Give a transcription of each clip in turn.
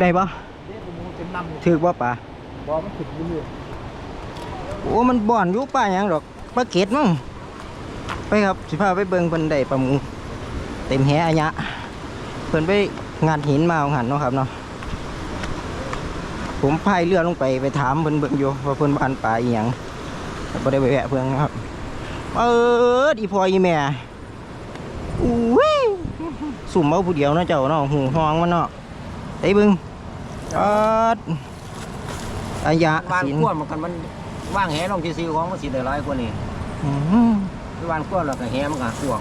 ได้ปะเต็มลำถือว่าป่าบอมันขึ้นเรื่อยโอ้มันบ่อนอยู่ป่าหยังดอกปลาเกตมั้งไปครับสิพาไปเบิ่งเพิ่นได้ปลาหมูเต็มแหอะยะเพิ่นไปงานหินมาเอาหันเนาะครับเนาะผมพายเรือลงไปไปถามเพิ่นเบิ่งอยู่ว่าเพิ่นบ้านป่าอีหยังแต่บ่ได้ไปแวะเพิ่นนะครับเปิดอีพออีแม่อุ้ยสุ่มเอาผู้เดียวเนาะเจ้าเนาะหูห้องมันเนาะ ไปเบิ่งเปิดอายะๆวานสินขั้วมันกันมันว่างแหลงที่ซื้อของมันสิได้ร้ายกว่านี้อืมที่วานขั้วแล้วก็แหมันก็ข่วง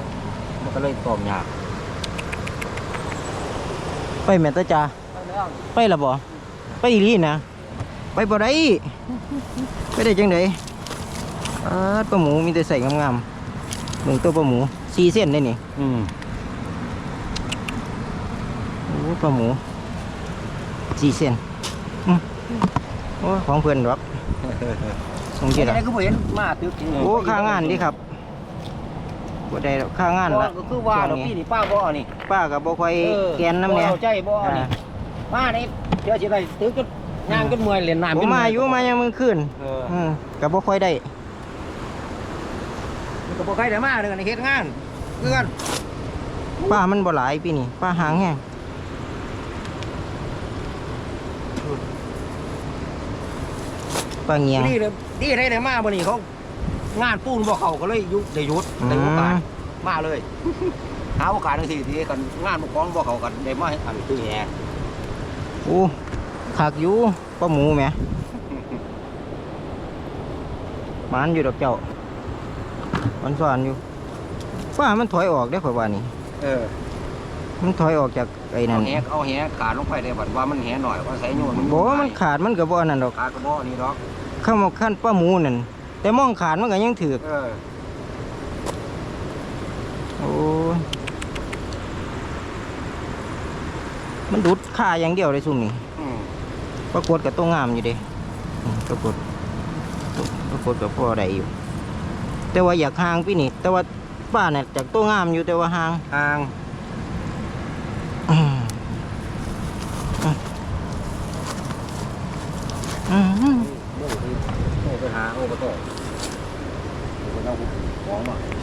มันก็เลยตอมยากไปแม่ตาจ้าไปแล้วไปละบ่ไปอีหลีนะไปบ่ได้ไปได้จังไดอ่าปลาหมูมีแต่ใส่งามๆหนึ่งตัวปลาหมูสี่เส้นได้นี่อืมโอ้ปลาหมู สี่เส้นอืมโอ้ของเพื่อนหรอกสงเห็เจ็นดอะไรอะก็บ่เห็นมาตึกโอ้ค่างานดิครับบ่ได้ดอกค่างานบ่ละก็คือว่าดอกพี่นี่ป้าบ่เอานี่ป้ากับบ่ค่อยเออแกนน้ำเนี่ยบ่เอาใจบ่เอานี่มานี่เดี๋ยวสิได้ตึกจนย่างจนเมื่อยเล่นน้ำผมจนมาเอยู่มายังมึงขึ้นเอออืมกับบ่ค่อยได้มันก็บ่ใครได้มาเด้อนี่เฮ็ดงานคือกันป้ามันบ่หลายปีนี่ป้าหางแห้ง ป้าเงียงดีเลยดีได้ได้มาบ่นี่เขางานปูนบ่เข้าก็เลยหยุดได้หยุดได้โอกาสอืม มาเลย หาโอกาสจังซี่ที่กันงานบ่ของบ่เข้ากันได้มาให้อันตื้อแหโอ้ขักอยู่ป้าหมูแหมมันอยู่ดอกเจ้ามันสอนอยู่ป้ามันถอยออกได้อข่อยว่านี่เออ มันถอยออกจากไอ้นั่เอานแหเอาแหขาดลงไปได้บัดว่ามันแหหน่อยว่าใส่โยนมันบอกว่ามันขาดมันก็บ่อันนั้นดอกขาดก็บ่นี่ดอกเข้ามาขั้นป้าหมูนั่นแต่มองขาดมันก็ยังถือกเออโอ้ยมันดุดขาอย่างเดียวเลยซุ่มนี่อืมปรากฏกับตัวงามอยู่เด้อืมปรากฏปรากฏกับพ่อได้อยู่ แต่ว่าอยากห่างพี่นี่แต่ว่าป้าเนี่ยจากตัวงามอยู่แต่ว่าห่าง ห่างอ 拖不动我那不黄吗